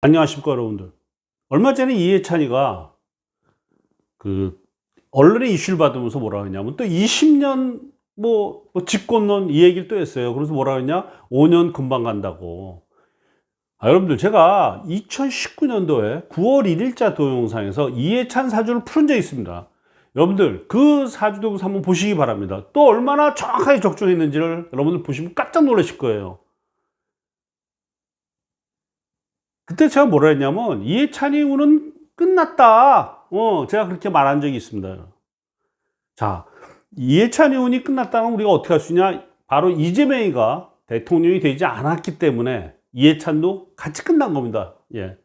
안녕하십니까 여러분들. 얼마 전에 이해찬이가 그 언론의 이슈를 받으면서 뭐라 그러냐면 또 20년 뭐, 뭐 집권론 이 얘기를 또 했어요. 그래서 뭐라 그러냐? 5년 금방 간다고. 아, 여러분들 제가 2019년도에 9월 1일자 동영상에서 이해찬 사주를 풀은 적이 있습니다. 여러분들 그 사주 동영상 한번 보시기 바랍니다. 또 얼마나 정확하게 적중했는지를 여러분들 보시면 깜짝 놀라실 거예요 그때 제가 뭐라 했냐면 이해찬이 운은 끝났다. 어, 제가 그렇게 말한 적이 있습니다. 자, 이해찬이 운이 끝났다는 우리가 어떻게 할 수 있냐? 바로 이재명이가 대통령이 되지 않았기 때문에 이해찬도 같이 끝난 겁니다. 예.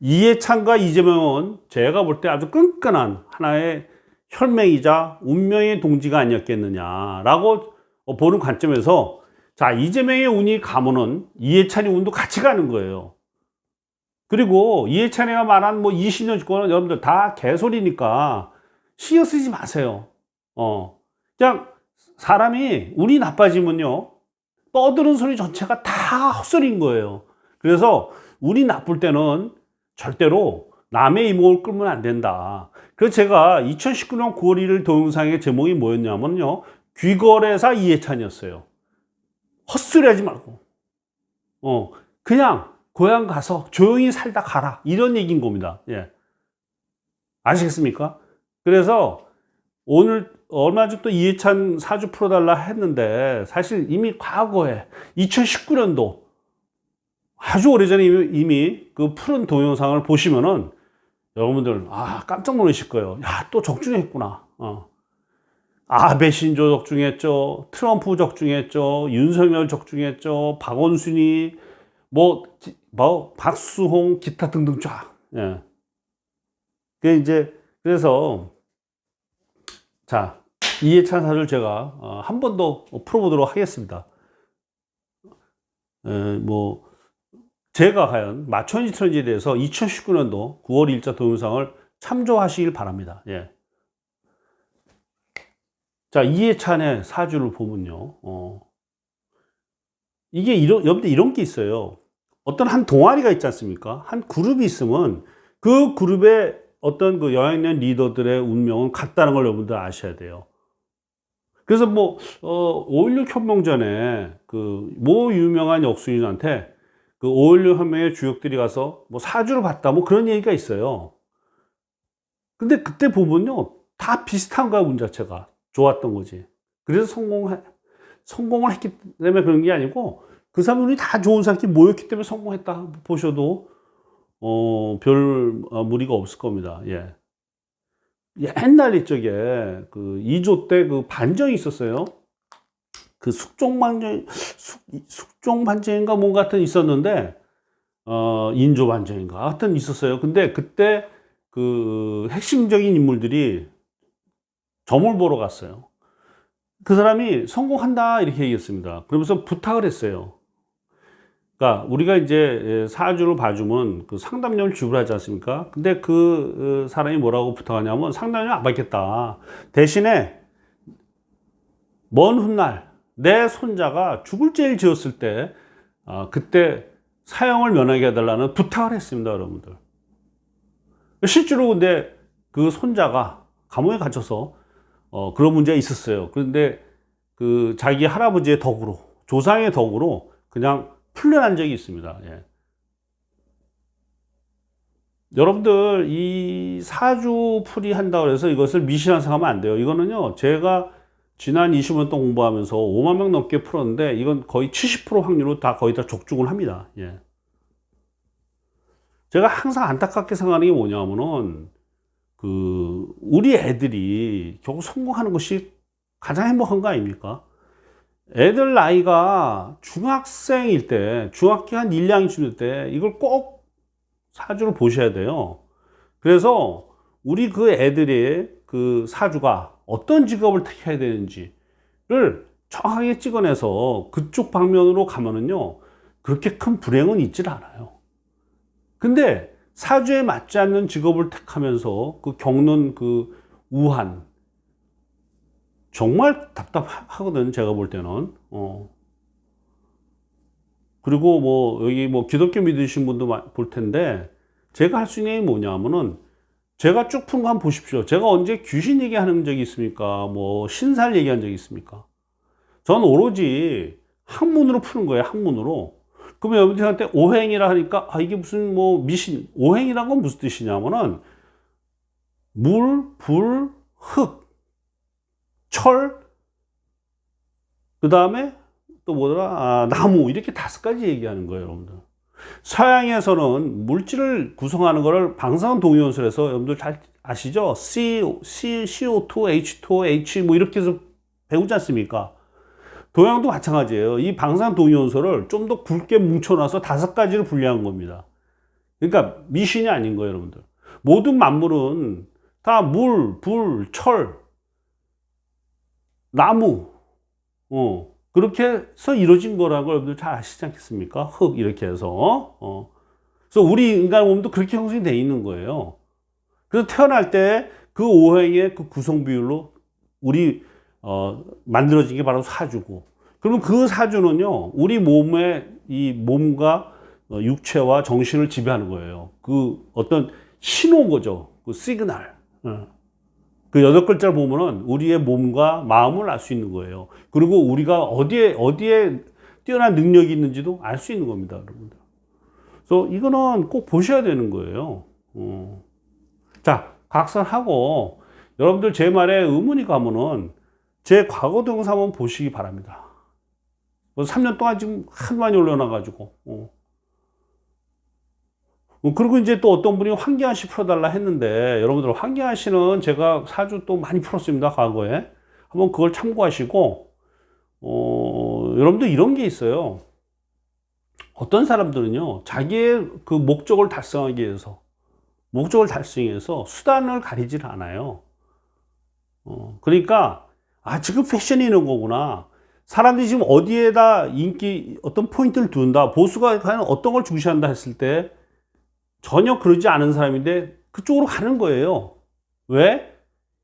이해찬과 이재명은 제가 볼 때 아주 끈끈한 하나의 혈맹이자 운명의 동지가 아니었겠느냐라고 보는 관점에서 자, 이재명의 운이 가면은 이해찬이 운도 같이 가는 거예요. 그리고 이해찬이가 말한 뭐 20년 주권은 여러분들 다 개소리니까 신경 쓰지 마세요. 어. 그냥 사람이 운이 나빠지면요. 떠드는 소리 전체가 다 헛소리인 거예요. 그래서 운이 나쁠 때는 절대로 남의 이목을 끌면 안 된다. 그래서 제가 2019년 9월 1일 동영상의 제목이 뭐였냐면요. 귀거래사 이해찬이었어요. 헛소리 하지 말고. 어, 그냥 고향 가서 조용히 살다 가라. 이런 얘기인 겁니다. 예. 아시겠습니까? 그래서 오늘 얼마 전 또 이해찬 사주 풀어달라 했는데 사실 이미 과거에 2019년도 아주 오래전에 이미, 이미 그 푸른 동영상을 보시면은 여러분들 아 깜짝 놀라실 거예요. 야 또 적중했구나. 어. 아베 신조 적중했죠. 트럼프 적중했죠. 윤석열 적중했죠. 박원순이 뭐, 뭐, 박수홍, 기타 등등 쫙. 예. 그 이제, 그래서, 자, 이해찬 사주를 제가 어, 한번 더 풀어보도록 하겠습니다. 에, 뭐, 제가 과연 마천지 트렌지에 대해서 2019년도 9월 1자 동영상을 참조하시길 바랍니다. 예. 자, 이해찬의 사주를 보면요. 어, 이게 이런, 여러분들 이런 게 있어요. 어떤 한 동아리가 있지 않습니까? 한 그룹이 있으면 그 그룹의 어떤 그 영향력 리더들의 운명은 같다는 걸 여러분들 아셔야 돼요. 그래서 뭐, 어, 5.16 혁명 전에 그, 모 유명한 역수인한테 그 5.16 혁명의 주역들이 가서 뭐 사주를 봤다 뭐 그런 얘기가 있어요. 근데 그때 보면요. 다 비슷한 거야, 운 자체가. 좋았던 거지. 그래서 성공해, 성공을 했기 때문에 그런 게 아니고 그 사람들이 다 좋은 사람들이 모였기 때문에 성공했다 보셔도 어, 별 어, 무리가 없을 겁니다. 예. 옛날 이쪽에 그 2조 때 그 반정이 있었어요. 그 숙종 반정, 숙, 숙종 반정인가 뭔가 같은 있었는데, 어, 인조 반정인가 하여튼 있었어요. 근데 그때 그 핵심적인 인물들이 점을 보러 갔어요. 그 사람이 성공한다 이렇게 얘기했습니다. 그러면서 부탁을 했어요. 그러니까 우리가 이제 사주를 봐주면 그 상담료를 지불하지 않습니까? 근데 그 사람이 뭐라고 부탁하냐면 상담료 안 받겠다. 대신에 먼 훗날 내 손자가 죽을 죄를 지었을 때 아, 그때 사형을 면하게 해달라는 부탁을 했습니다, 여러분들. 실제로 근데 그 손자가 감옥에 갇혀서 어, 그런 문제가 있었어요. 그런데 그 자기 할아버지의 덕으로 조상의 덕으로 그냥 풀려난 적이 있습니다. 예. 여러분들 이 사주 풀이 한다고 해서 이것을 미신한 생각하면 안 돼요. 이거는요. 제가 지난 20년 동안 공부하면서 5만 명 넘게 풀었는데 이건 거의 70% 확률로 다 거의 다 적중을 합니다. 예. 제가 항상 안타깝게 생각하는 게 뭐냐면은 그 우리 애들이 결국 성공하는 것이 가장 행복한 거 아닙니까? 애들 나이가 중학생일 때, 중학교 한 1, 2학년쯤 때 이걸 꼭 사주를 보셔야 돼요. 그래서 우리 그 애들의 그 사주가 어떤 직업을 택해야 되는지를 정확하게 찍어내서 그쪽 방면으로 가면은요, 그렇게 큰 불행은 있질 않아요. 근데 사주에 맞지 않는 직업을 택하면서 그 겪는 그 우한, 정말 답답하거든, 제가 볼 때는. 어. 그리고 뭐 여기 뭐 기독교 믿으신 분도 마- 볼 텐데 제가 할 수 있는 게 뭐냐면은 제가 쭉 푼 거 한번 보십시오. 제가 언제 귀신 얘기하는 적이 있습니까? 뭐 신살 얘기한 적이 있습니까? 전 오로지 학문으로 푸는 거예요. 학문으로. 그러면 여러분들한테 오행이라 하니까 아 이게 무슨 뭐 미신 오행이란 건 무슨 뜻이냐면은 물, 불, 흙, 철, 그 다음에 또 뭐더라 아, 나무 이렇게 다섯 가지 얘기하는 거예요, 여러분들. 서양에서는 물질을 구성하는 것을 방사선 동위원설에서 여러분들 잘 아시죠? C, C, CO2, H2O, H 뭐 이렇게 해서 배우지 않습니까? 동양도 마찬가지예요. 이 방사선 동위원소를 좀더 굵게 뭉쳐놔서 다섯 가지로 분리한 겁니다. 그러니까 미신이 아닌 거예요, 여러분들. 모든 만물은 다 물, 불, 철, 나무, 어, 그렇게 해서 이루어진 거라는 걸 여러분들 잘 아시지 않겠습니까? 흙, 이렇게 해서. 어. 그래서 우리 인간 몸도 그렇게 형성이 돼 있는 거예요. 그래서 태어날 때 그 오행의 그 구성 비율로 우리 어, 만들어진 게 바로 사주고. 그러면 그 사주는요, 우리 몸의 이 몸과 어, 육체와 정신을 지배하는 거예요. 그 어떤 신호인 거죠. 그 시그널. 어. 그 여덟 글자를 보면은 우리의 몸과 마음을 알 수 있는 거예요. 그리고 우리가 어디에, 어디에 뛰어난 능력이 있는지도 알 수 있는 겁니다, 여러분들. 그래서 이거는 꼭 보셔야 되는 거예요. 어. 자, 각설하고 여러분들 제 말에 의문이 가면은 제 과거 동영상 한번 보시기 바랍니다. 뭐 3년 동안 지금 하도 많이 올려놔가지고. 어. 어, 그리고 이제 또 어떤 분이 황기한 씨 풀어달라 했는데 여러분들 황기한 씨는 제가 사주 또 많이 풀었습니다 과거에. 한번 그걸 참고하시고 어, 여러분들 이런 게 있어요. 어떤 사람들은요 자기의 그 목적을 달성하기 위해서 목적을 달성해서 수단을 가리질 않아요. 어, 그러니까 아 지금 패션이 이런 거구나. 사람들이 지금 어디에다 인기 어떤 포인트를 둔다. 보수가 과연 어떤 걸 중시한다 했을 때 전혀 그러지 않은 사람인데 그쪽으로 가는 거예요. 왜?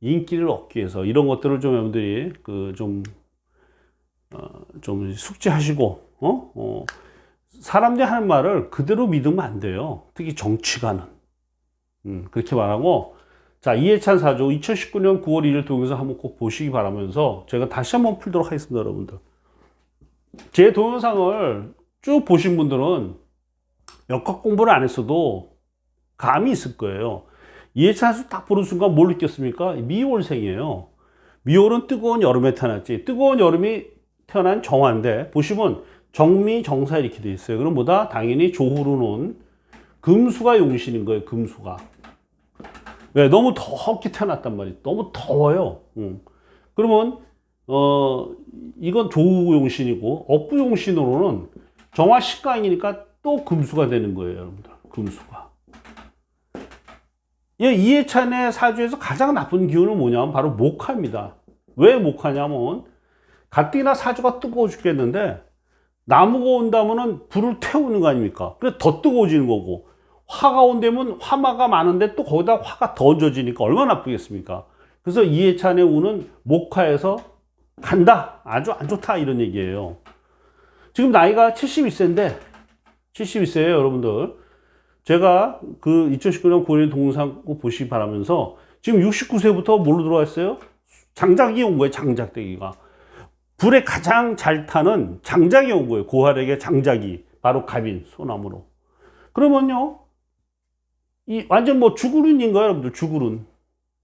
인기를 얻기 위해서 이런 것들을 좀 여러분들이 그좀 어, 좀 숙지하시고 어? 어, 사람들이 하는 말을 그대로 믿으면 안 돼요. 특히 정치가는 음, 그렇게 말하고 자 이해찬 사주 2019년 9월 1일 동영상 한번 꼭 보시기 바라면서 제가 다시 한번 풀도록 하겠습니다, 여러분들. 제 동영상을 쭉 보신 분들은 역학 공부를 안 했어도 감이 있을 거예요. 이해찬 수 딱 보는 순간 뭘 느꼈습니까? 미월생이에요. 미월은 뜨거운 여름에 태어났지. 뜨거운 여름이 태어난 정화인데 보시면 정미 정사 이렇게 돼 있어요. 그럼 뭐다? 당연히 조후로는 금수가 용신인 거예요. 금수가. 왜? 너무 덥게 태어났단 말이에요. 너무 더워요. 음. 그러면 어 이건 조후 용신이고 업부 용신으로는 정화 식강이니까 또 금수가 되는 거예요, 여러분들. 금수가. 이 이해찬의 사주에서 가장 나쁜 기운은 뭐냐면 바로 목화입니다. 왜 목화냐면 가뜩이나 사주가 뜨거워 죽겠는데 나무가 온다면은 불을 태우는 거 아닙니까? 그래서 더 뜨거워지는 거고 화가 온다면 화마가 많은데 또 거기다 화가 더 얹어지니까 얼마나 나쁘겠습니까? 그래서 이해찬의 운은 목화에서 간다. 아주 안 좋다. 이런 얘기예요. 지금 나이가 72세인데 72세예요, 여러분들. 제가 그 2019년 9월 동영상 꼭 보시기 바라면서 지금 69세부터 뭘로 들어왔어요? 장작이 온 거예요, 장작대기가. 불에 가장 잘 타는 장작이 온 거예요. 고활에게 장작이. 바로 갑인, 소나무로. 그러면요, 이 완전 뭐 거예요, 여러분들. 주구룬.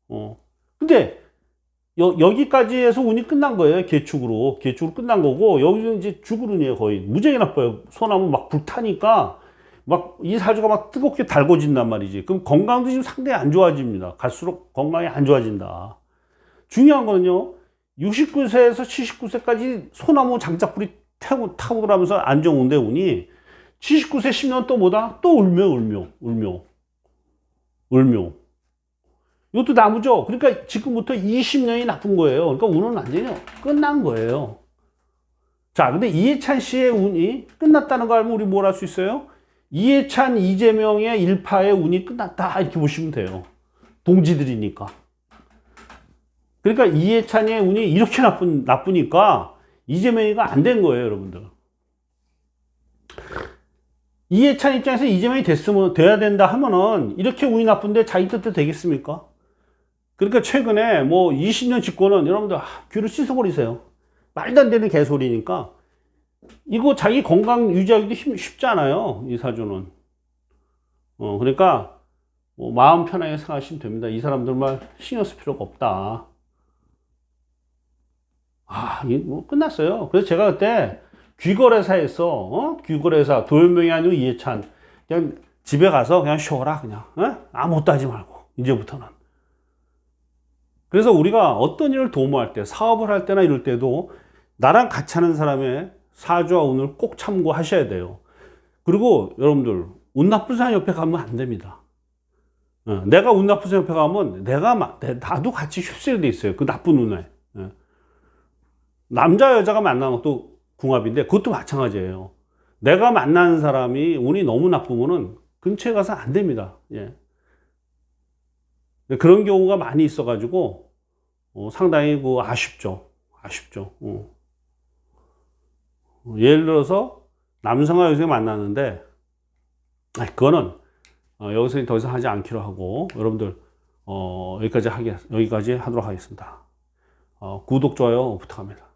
어. 근데 여, 여기까지 해서 운이 끝난 거예요. 개축으로. 개축으로 끝난 거고, 여기는 이제 주구run이에요, 거의. 무지하게 나빠요. 소나무 막 불타니까, 막 이 사주가 막 뜨겁게 달궈진단 말이지. 그럼 건강도 지금 상당히 안 좋아집니다. 갈수록 건강이 안 좋아진다. 중요한 거는요, 69세에서 79세까지 소나무 장작불이 타고, 타고 그러면서 안 좋은데 운이, 79세 10년 또 뭐다? 또 울며, 울며, 울며. 울며. 이것도 나무죠. 그러니까 지금부터 20년이 나쁜 거예요. 그러니까 운은 완전히 끝난 거예요. 자, 근데 이해찬 씨의 운이 끝났다는 거 알면 우리 뭘 할 수 있어요? 이해찬, 이재명의 일파의 운이 끝났다. 이렇게 보시면 돼요. 동지들이니까. 그러니까 이해찬의 운이 이렇게 나쁜, 나쁘니까 이재명이가 안 된 거예요, 여러분들. 이해찬 입장에서 이재명이 됐으면 돼야 된다 하면은 이렇게 운이 나쁜데 자기 뜻대로 되겠습니까? 그러니까 최근에 뭐 20년 집권은 여러분들 아, 귀를 씻어버리세요. 말도 안 되는 개소리니까 이거 자기 건강 유지하기도 힘, 쉽지 않아요. 이 사주는. 어 그러니까 뭐 마음 편하게 생각하시면 됩니다. 이 사람들 말 신경 쓸 필요가 없다. 아, 이뭐 끝났어요. 그래서 제가 그때 귀거래사에서 어? 귀거래사 도현명이 아니고 이해찬 그냥 집에 가서 그냥 쉬어라 그냥 어? 아무것도 하지 말고 이제부터는. 그래서 우리가 어떤 일을 도모할 때 사업을 할 때나 이럴 때도 나랑 같이 하는 사람의 사주와 운을 꼭 참고하셔야 돼요. 그리고 여러분들 운 나쁜 사람 옆에 가면 안 됩니다. 어, 내가 운 나쁜 사람 옆에 가면 내가 나도 같이 휩쓸려 돼 있어요. 그 나쁜 운에. 예. 남자 여자가 만나는 것도 궁합인데 그것도 마찬가지예요. 내가 만나는 사람이 운이 너무 나쁘면은 근처에 가서 안 됩니다. 예. 그런 경우가 많이 있어가지고 어, 상당히 그 아쉽죠. 아쉽죠. 어. 어, 예를 들어서 남성과 여성이 만나는데 아, 그거는 어, 여기서 더 이상 하지 않기로 하고 여러분들 어, 여기까지 하겠 여기까지 하도록 하겠습니다. 어, 구독 좋아요 부탁합니다.